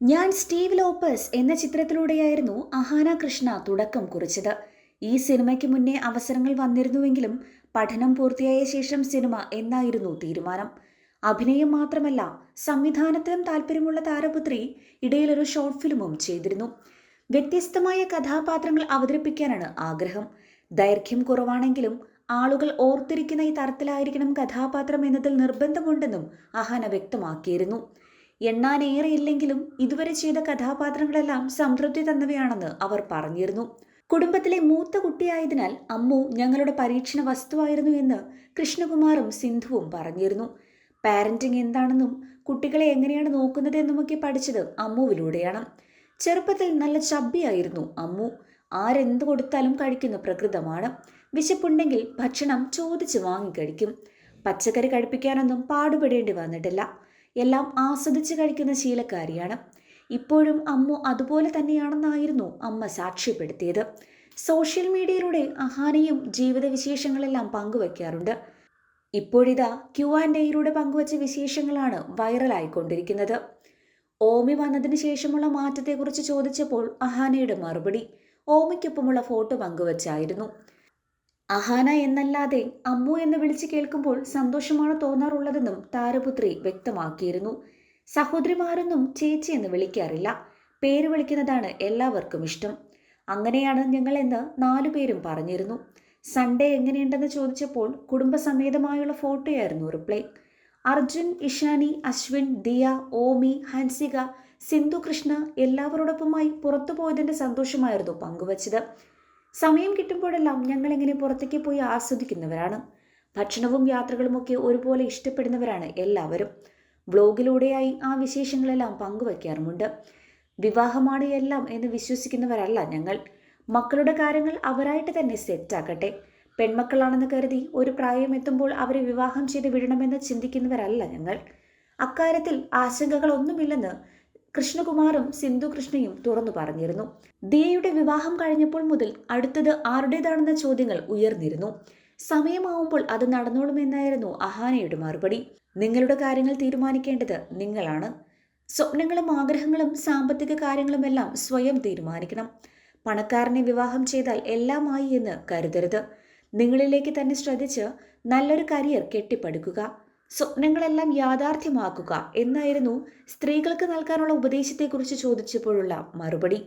ഞാൻ Steve Lopez എന്ന ചിത്രത്തിലൂടെയായിരുന്നു അഹാന കൃഷ്ണ തുടക്കം കുറിച്ചത്. ഈ സിനിമയ്ക്ക് മുന്നേ അവസരങ്ങൾ വന്നിരുന്നുവെങ്കിലും പഠനം പൂർത്തിയായ ശേഷം സിനിമ എന്നായിരുന്നു തീരുമാനം. അഭിനയം മാത്രമല്ല സംവിധാനത്തിലും താല്പര്യമുള്ള താരപുത്രി ഇടയിലൊരു ഷോർട്ട് ഫിലിമും ചെയ്തിരുന്നു. വ്യത്യസ്തമായ കഥാപാത്രങ്ങൾ അവതരിപ്പിക്കാനാണ് ആഗ്രഹം. ദൈർഘ്യം കുറവാണെങ്കിലും ആളുകൾ ഓർത്തിരിക്കുന്ന ഈ തരത്തിലായിരിക്കണം കഥാപാത്രം എന്നതിൽ നിർബന്ധമുണ്ടെന്നും അഹാന വ്യക്തമാക്കിയിരുന്നു. എണ്ണാനേറെയില്ലെങ്കിലും ഇതുവരെ ചെയ്ത കഥാപാത്രങ്ങളെല്ലാം സംതൃപ്തി തന്നവയാണെന്ന് അവർ പറഞ്ഞിരുന്നു. കുടുംബത്തിലെ മൂത്ത കുട്ടിയായതിനാൽ അമ്മു ഞങ്ങളുടെ പരീക്ഷണ വസ്തുവായിരുന്നു എന്ന് കൃഷ്ണകുമാറും സിന്ധുവും പറഞ്ഞിരുന്നു. പാരന്റിംഗ് എന്താണെന്നും കുട്ടികളെ എങ്ങനെയാണ് നോക്കുന്നത് എന്നുമൊക്കെ പഠിച്ചത് അമ്മുവിലൂടെയാണ്. ചെറുപ്പത്തിൽ നല്ല ചബ്ബിയായിരുന്നു അമ്മു. ആരെന്ത് കൊടുത്താലും കഴിക്കുന്ന പ്രകൃതമാണ്. വിശപ്പുണ്ടെങ്കിൽ ഭക്ഷണം ചോദിച്ച് വാങ്ങിക്കഴിക്കും പച്ചക്കറി കഴിപ്പിക്കാനൊന്നും പാടുപെടേണ്ടി വന്നിട്ടില്ല. എല്ലാം ആസ്വദിച്ച് കഴിക്കുന്ന ശീലക്കാരിയാണ്. ഇപ്പോഴും അമ്മു അതുപോലെ തന്നെയാണെന്നായിരുന്നു അമ്മ സാക്ഷ്യപ്പെടുത്തിയത്. സോഷ്യൽ മീഡിയയിലൂടെ അഹാനയും ജീവിതവിശേഷങ്ങളെല്ലാം പങ്കുവയ്ക്കാറുണ്ട് ഇപ്പോഴിതാ ക്യു ആൻഡ് എയിലൂടെ പങ്കുവച്ച വിശേഷങ്ങളാണ് വൈറലായിക്കൊണ്ടിരിക്കുന്നത്. ഓമി വന്നതിന് ശേഷമുള്ള മാറ്റത്തെക്കുറിച്ച് ചോദിച്ചപ്പോൾ അഹാനയുടെ മറുപടി ഓമിക്കൊപ്പമുള്ള ഫോട്ടോ പങ്കുവച്ചായിരുന്നു. അഹാന എന്നല്ലാതെ അമ്മു എന്ന് വിളിച്ച് കേൾക്കുമ്പോൾ സന്തോഷമാണ് തോന്നാറുള്ളതെന്നും താരപുത്രി വ്യക്തമാക്കിയിരുന്നു. സഹോദരിമാരൊന്നും ചേച്ചി എന്ന് വിളിക്കാറില്ല. പേര് വിളിക്കുന്നതാണ് എല്ലാവർക്കും ഇഷ്ടം. അങ്ങനെയാണ് ഞങ്ങളെന്ന് നാലുപേരും പറഞ്ഞിരുന്നു. സൺഡേ എങ്ങനെയുണ്ടെന്ന് ചോദിച്ചപ്പോൾ കുടുംബസമേതമായുള്ള ഫോട്ടോയായിരുന്നു റിപ്ലൈ. അർജുൻ ഇഷാനി അശ്വിൻ ദിയ ഓമി ഹൻസിക സിന്ധു കൃഷ്ണ എല്ലാവരോടൊപ്പമായി പുറത്തു പോയതിന്റെ സന്തോഷമായിരുന്നു പങ്കുവച്ചത്. സമയം കിട്ടുമ്പോഴെല്ലാം ഞങ്ങളിങ്ങനെ പുറത്തേക്ക് പോയി ആസ്വദിക്കുന്നവരാണ്. ഭക്ഷണവും യാത്രകളുമൊക്കെ ഒരുപോലെ ഇഷ്ടപ്പെടുന്നവരാണ് എല്ലാവരും. ബ്ലോഗിലൂടെയായി ആ വിശേഷങ്ങളെല്ലാം പങ്കുവയ്ക്കാറുമുണ്ട്. വിവാഹമാണ് എല്ലാം എന്ന് വിശ്വസിക്കുന്നവരല്ല ഞങ്ങൾ. മക്കളുടെ കാര്യങ്ങൾ അവരായിട്ട് തന്നെ സെറ്റാക്കട്ടെ. പെൺമക്കളാണെന്ന് കരുതി ഒരു പ്രായം എത്തുമ്പോൾ അവരെ വിവാഹം ചെയ്ത് വിടണമെന്ന് ചിന്തിക്കുന്നവരല്ല ഞങ്ങൾ. അക്കാര്യത്തിൽ ആശങ്കകളൊന്നുമില്ലെന്ന് കൃഷ്ണകുമാറും സിന്ധു കൃഷ്ണയും തുറന്നു പറഞ്ഞിരുന്നു. ദിയയുടെ വിവാഹം കഴിഞ്ഞപ്പോൾ മുതൽ അടുത്തത് ആരുടേതാണെന്ന ചോദ്യങ്ങൾ ഉയർന്നിരുന്നു. സമയമാവുമ്പോൾ അത് നടന്നോളുമെന്നായിരുന്നു അഹാനയുടെ മറുപടി. നിങ്ങളുടെ കാര്യങ്ങൾ തീരുമാനിക്കേണ്ടത് നിങ്ങളാണ്. സ്വപ്നങ്ങളും ആഗ്രഹങ്ങളും സാമ്പത്തിക കാര്യങ്ങളുമെല്ലാം സ്വയം തീരുമാനിക്കണം. പണക്കാരനെ വിവാഹം ചെയ്താൽ എല്ലാമായി എന്ന് കരുതരുത്. നിങ്ങളിലേക്ക് തന്നെ ശ്രദ്ധിച്ച് നല്ലൊരു കരിയർ കെട്ടിപ്പടുക്കുക. സ്വപ്നങ്ങളെല്ലാം യാഥാർത്ഥ്യമാക്കുക എന്നായിരുന്നു സ്ത്രീകൾക്ക് നൽകാനുള്ള ഉപദേശത്തെക്കുറിച്ച് ചോദിച്ചപ്പോഴുള്ള മറുപടി.